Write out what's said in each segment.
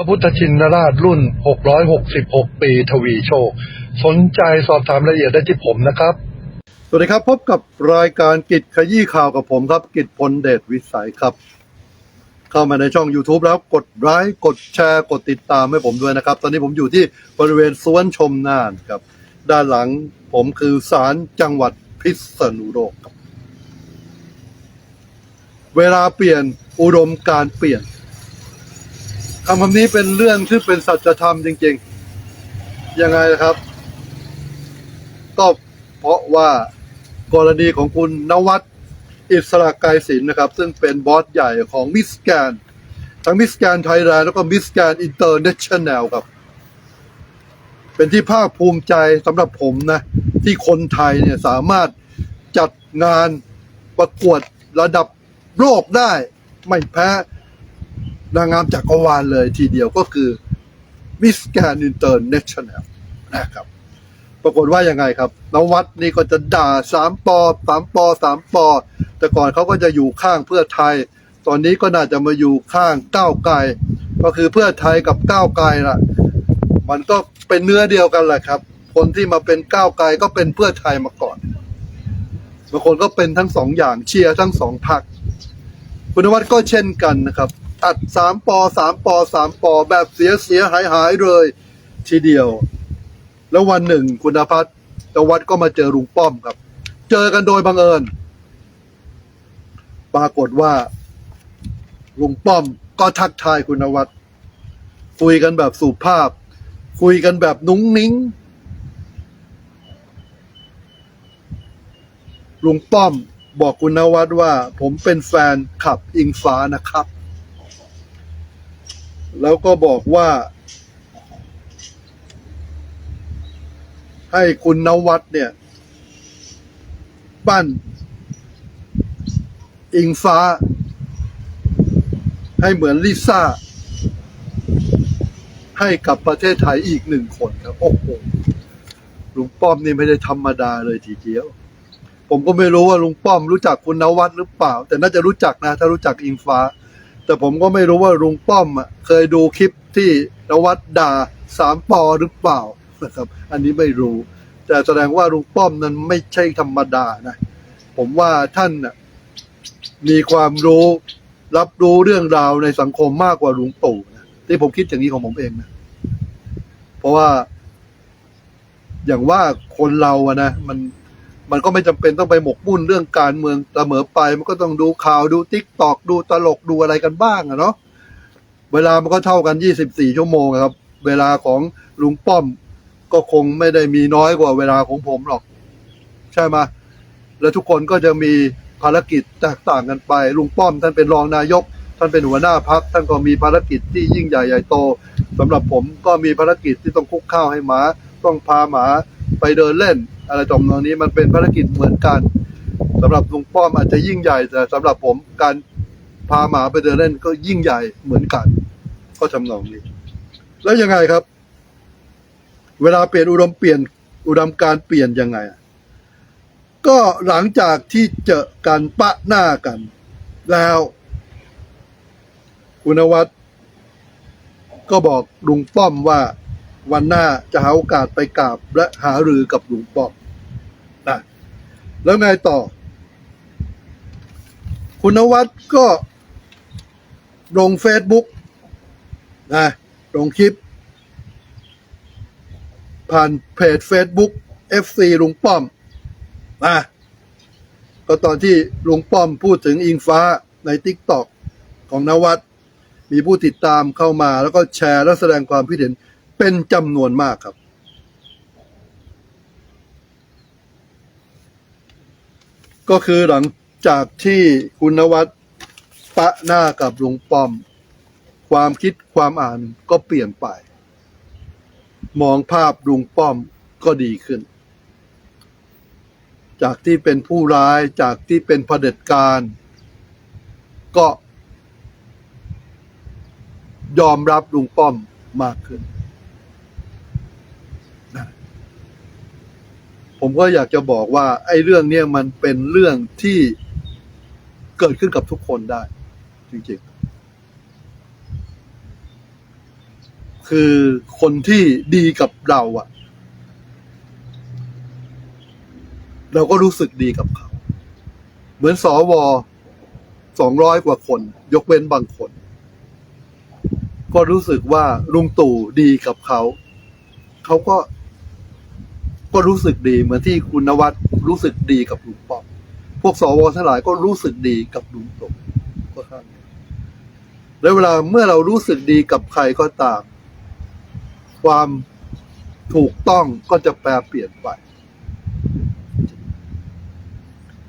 พระพุทธชินราชรุ่น 666 ปีทวีโชค สนใจสอบถามรายละเอียดได้ที่ผมนะครับ สวัสดีครับ พบกับรายการกิจขยี้ข่าวกับผมครับ กิจพลเดชวิสัยครับ เข้ามาในช่อง YouTube แล้วกดไลค์กดแชร์กดติดตามให้ผมด้วยนะครับ ตอนนี้ผมอยู่ที่บริเวณสวนชมน่านครับ ด้านหลังผมคือศาลจังหวัดพิษณุโลกครับ เวลาเปลี่ยนอุดมการเปลี่ยน คำคำนี้เป็นเรื่องที่เป็นสัจธรรมจริงๆ ยังไงนะครับ ก็เพราะว่ากรณีของคุณนวัดอิสระไกรศิลป์นะครับ ซึ่งเป็นบอสใหญ่ของมิสแกนทั้งมิสแกนไทยแลนด์แล้วก็มิสแกนอินเตอร์เนชั่นแนลครับ เป็นที่ภาคภูมิใจสำหรับผมนะ ที่คนไทยเนี่ยสามารถจัดงานประกวดระดับโลกได้ ไม่แพ้ นางงามจักรวาลเลยทีเดียวก็คือมิสแกนอินเตอร์เนชั่นแนลนะครับ ปรากฏว่ายังไงครับนวัดนี่ก็จะด่าสามปอสามปอสามปอ แต่ก่อนเขาก็จะอยู่ข้างเพื่อไทย ตอนนี้ก็น่าจะมาอยู่ข้างก้าวไกล ก็คือเพื่อไทยกับก้าวไกลล่ะ มันก็เป็นเนื้อเดียวกันแหละครับ คนที่มาเป็นก้าวไกลก็เป็นเพื่อไทยมาก่อนบางคนก็เป็นทั้งสองอย่างเชียร์ทั้งสองพรรคคุณวัดก็เช่นกันนะครับ อัดสามปอสามปอสามปอแบบเสียเสียหายหายเลย ทีเดียว แล้ววันหนึ่งคุณนภัสนวัดก็มาเจอลุงป้อมครับ เจอกันโดยบังเอิญ ปรากฏว่าลุงป้อมก็ทักทายคุณวัดคุยกันแบบสุภาพ คุยกันแบบนุ้งนิ้งลุงป้อมบอกคุณนวัดว่า ผมเป็นแฟนขับอิงฟ้านะครับ แล้วก็บอกว่า ให้คุณนวัดเนี่ย ปั้น อิงฟ้า ให้เหมือนลิซ่า ให้กับประเทศไทยอีกหนึ่งคนครับ โอ้โหลุงป้อมนี่ไม่ได้ธรรมดาเลยทีเดียว ผมก็ไม่รู้ว่าลุงป้อมรู้จักคุณนวัดหรือเปล่า แต่น่าจะรู้จักนะ ถ้ารู้จักอิงฟ้า แต่ผมก็ไม่รู้ว่าลุงป้อมอะเคยดูคลิปที่นวัดด่าสามปอหรือเปล่านะครับ อันนี้ไม่รู้ แต่แสดงว่าลุงป้อมนั้นไม่ใช่ธรรมดานะ ผมว่าท่านน่ะมีความรู้รับรู้เรื่องราวในสังคมมากกว่าลุงตู่นะที่ผมคิดอย่างนี้ของผมเองนะเพราะว่า อย่างว่าคนเราอะนะมัน มันก็ไม่จำเป็นต้องไปหมกมุ่นเรื่องการเมืองเสมอไป มันก็ต้องดูข่าวดูติ๊กตอกดูตลกดูอะไรกันบ้างอะเนาะเวลามันก็เท่ากันยี่สิบสี่ชั่วโมงครับ เวลาของลุงป้อมก็คงไม่ได้มีน้อยกว่าเวลาของผมหรอก ใช่ไหมแล้วทุกคนก็จะมีภารกิจแตกต่างกันไป ลุงป้อมท่านเป็นรองนายก ท่านเป็นหัวหน้าพักท่านก็มีภารกิจที่ยิ่งใหญ่ใหญ่โตสำหรับผมก็มีภารกิจที่ต้องคุกข้าวให้หมา ต้องพาหมาไปเดินเล่น อะไรตรงนี้มันเป็นภารกิจเหมือนกันสำหรับลุงป้อมอาจจะยิ่งใหญ่แต่สำหรับผมการพาหมาไปเดินเล่นก็ยิ่งใหญ่เหมือนกัน ก็ทำนองนี้ แล้วยังไงครับ เวลาเปลี่ยนอุดมเปลี่ยนอุดมการเปลี่ยนยังไง ก็หลังจากที่เจอกันปะหน้ากัน แล้วคุณวัดก็บอกลุงป้อมว่า วันหน้าจะหาโอกาสไปกราบและหารือกับหลุงปอมนะแล้วไงต่อ คุณนวัดก็ลงเฟซบุ๊กนะลงคลิป ผ่านเพจ Facebook FC ลุงป้อมนะก็ตอนที่ลุงป้อมพูดถึงอิงฟ้าใน t ิ k t o k ของนวัดมีผู้ติดตามเข้ามาแล้วก็แชร์และแสดงความคิดเห็น เป็นจำนวนมากครับ ก็คือหลังจากที่คุณนวัดปะหน้ากับลุงป้อม ความคิดความอ่านก็เปลี่ยนไป มองภาพลุงป้อมก็ดีขึ้น จากที่เป็นผู้ร้ายจากที่เป็นเผด็จการ ก็ ยอมรับลุงป้อมมากขึ้นนะ ผมก็อยากจะบอกว่า ไอ้เรื่องเนี้ยมันเป็นเรื่องที่เกิดขึ้นกับทุกคนได้ จริงๆ คือคนที่ดีกับเราอะเราก็รู้สึกดีกับเขา เหมือนสอวสองร้อยกว่าคน ยกเว้นบางคน ก็รู้สึกว่าลุงตู่ดีกับเขา เขาก็ ก็รู้สึกดีเหมือนที่คุณนวัดรู้สึกดีกับลุงป้อมพวกสวทั้งหลายก็รู้สึกดีกับลุงตู่ก็ข้างนี้แล้วเวลาเมื่อเรารู้สึกดีกับใครก็ตาม ความถูกต้องก็จะแปลเปลี่ยนไป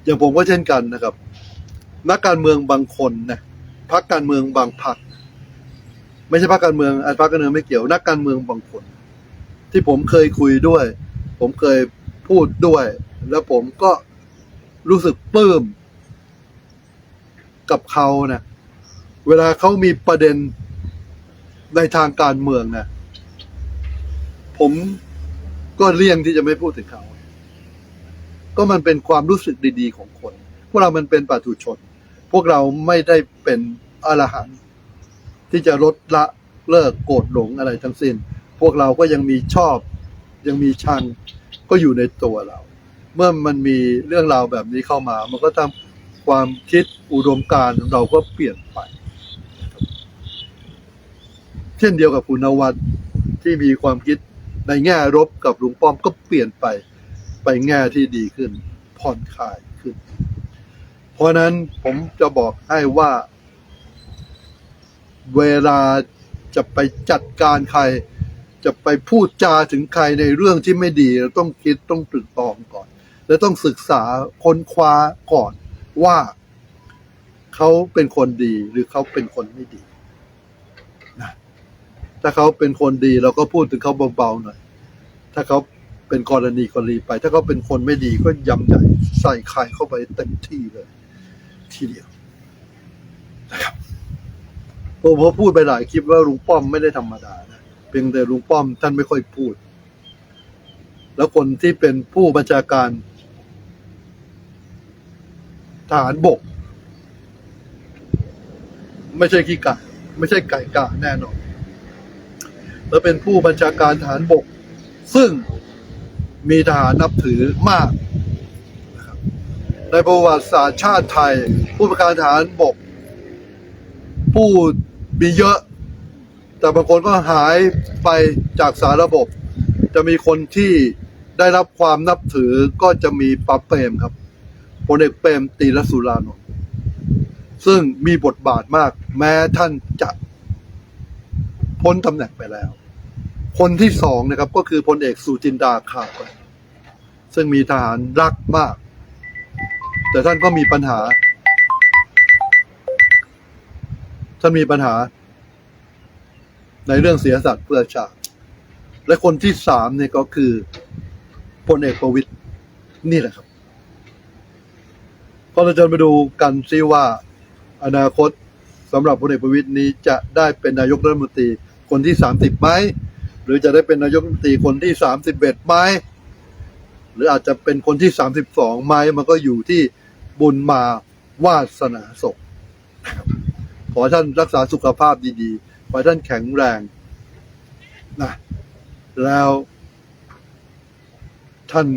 อย่างผมก็เช่นกันนะครับ นักการเมืองบางคนนะพรรคการเมืองบางพรรคไม่ใช่พรรคการเมืองอันพรรคการเมืองไม่เกี่ยวนักการเมืองบางคน ที่ผมเคยคุยด้วย ผมเคยพูดด้วย แล้วผมก็รู้สึกปลื้มกับเขาเนะเวลาเขามีประเด็นในทางการเมืองนะผมก็เลี่ยงที่จะไม่พูดถึงเขา ก็มันเป็นความรู้สึกดี ๆ ของคน พวกเรามันเป็นปัตุชน พวกเราไม่ได้เป็นอรหันต์ที่จะลดละเลิกโกรธหลงอะไรทั้งสิ้น พวกเราก็ยังมีชอบ ยังมีชังก็อยู่ในตัวเรา เมื่อมันมีเรื่องราวแบบนี้เข้ามา มันก็ทำความคิดอุดมการของเราก็เปลี่ยนไป เช่นเดียวกับคุณนวัดที่มีความคิดในแง่ลบกับลุงป้อมก็เปลี่ยนไปไปแง่ที่ดีขึ้น ผ่อนคลายขึ้น เพราะนั้นผมจะบอกให้ว่า เวลาจะไปจัดการใคร จะไปพูดจาถึงใครในเรื่องที่ไม่ดีเราต้องคิดต้องตรึกตรองก่อน และต้องศึกษาค้นคว้าก่อนว่าเขาเป็นคนดีหรือเขาเป็นคนไม่ดีนะถ้าเขาเป็นคนดีเราก็พูดถึงเขาเบาๆหน่อย ถ้าเขาเป็นกรณีกรณีไป ถ้าเขาเป็นคนไม่ดีก็ยำใหญ่ใส่ไข่เข้าไปเต็มที่เลย ทีเดียวนะครับผมพอพูดไปหลายคลิปว่าลุงป้อมไม่ได้ธรรมดานะ เพียงแต่ลุงป้อมท่านไม่ค่อยพูด แล้วคนที่เป็นผู้บัญชาการทหารบก ไม่ใช่ขี้กาไม่ใช่ไก่กาแน่นอนแล้วเป็นผู้บัญชาการทหารบก ซึ่งมีทหารนับถือมากในประวัติศาสตร์ชาติไทย ผู้บัญชาการทหารบก ผู้มีเยอะ แต่บางคนก็หายไปจากสารระบบ จะมีคนที่ได้รับความนับถือก็จะมีปาเปรมครับพลเอกเปรมตีรสุรานนท์ซึ่งมีบทบาทมาก แม้ท่านจะพ้นตำแหน่งไปแล้ว คนที่สองนะครับก็คือพลเอกสุจินดาขาดไปซึ่งมีทหารรักมาก แต่ท่านก็มีปัญหา ท่านมีปัญหา ในเรื่องเสียสัตว์เพื่อชาติ และคนที่สามเนี่ยก็คือพลเอกประวิตยนี่แหละครับก็เราจะมาดูกันซิว่า อนาคตสำหรับพลเอกประวิตยนี้จะได้เป็นนายกรัฐมนตรีคนที่สามสิบไหมหรือจะได้เป็นนายกรัฐมนตรีคนที่สามสิบเอ็ดไหมหรืออาจจะเป็นคนที่สามสิบสองไหมมันก็อยู่ที่บุญมาวาสนาส่งนะครับขอท่านรักษาสุขภาพดีๆ ขอให้ท่านแข็งแรงนะแล้วท่าน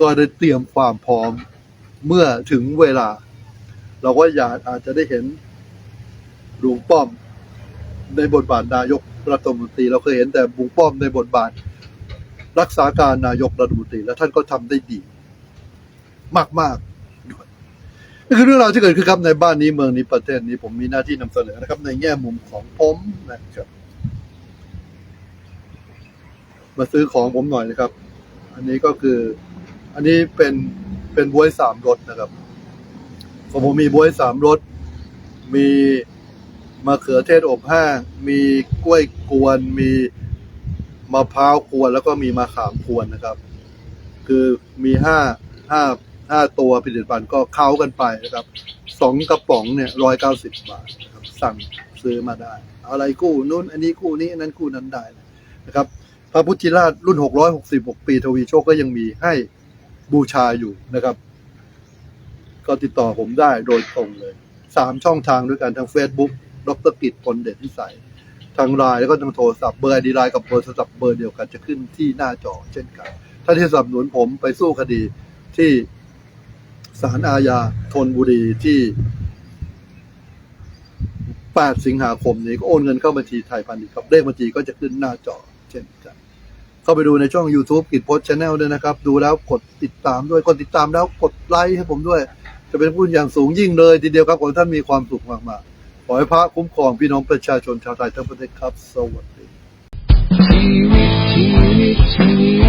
ก็ได้เตรียมความพร้อมเมื่อถึงเวลา เราก็อยากอาจจะได้เห็นลุงป้อมในบทบาทนายกรัฐมนตรี เราเคยเห็นแต่ลุงป้อมในบทบาท รักษาการนายกรัฐมนตรี และท่านก็ทำได้ดี มาก ๆ นี่คือเรื่องราวที่เกิดขึ้นครับในบ้านนี้เมืองนี้ประเทศนี้ผมมีหน้าที่นำเสนอนะครับ ในแง่มุมของผมนะครับ มาซื้อของผมหน่อยนะครับ อันนี้ก็คือ อันนี้เป็นเป็นบวยสามรสนะครับของผมมีบวยสามรสมีมะเขือเทศอบแห้งมีกล้วยกวน มีมะพร้าวกวน แล้วก็มีมะขามกวนนะครับ คือมีห้าห้า ห้าตัวผลิตภัณฑ์ก็เข้ากันไปนะครับสองกระป๋องเนี่ยร้อยเก้าสิบบาทนะครับสั่งซื้อมาได้ อะไรกู้นู้นอันนี้กู้นี้อันนั้นกู้นั้นได้นะครับ พระพุทธราชรุ่น666ปีทวีโชคก็ยังมีให้บูชาอยู่นะครับ ก็ติดต่อผมได้โดยตรงเลยสามช่องทางด้วยกันทาง Facebook ดรกิจพลเดชนิสัยทางไลน์แล้วก็ทางโทรศัพท์เบอร์ดีไลน์กับเบอร์โทรศัพท์เบอร์เดียวกันจะขึ้นที่หน้าจอเช่นกัน ถ้าที่สนับสนุนผมไปสู้คดีที่ ศาลอาญาธนบุรีที่ 8 สิงหาคมนี้ก็โอนเงินเข้าบัญชีไทยพาณิชย์ครับ เลขบัญชีก็จะขึ้นหน้าจอเช่นกัน เข้าไปดูในช่อง YouTube กิจโพสช n แนลด้วยนะครับ ดูแล้วกดติดตามด้วย กดติดตามแล้วกดไลค์ให้ผมด้วย จะเป็นผู้อย่างสูงยิ่งเลย ทีเดียวครับขอท่านมีความสุขมากๆ ขอให้พระคุ้มครองพี่น้องประชาชนชาวไทยทั้งประเทศครับ สวัสดีชีวิตชีวิตชีวิต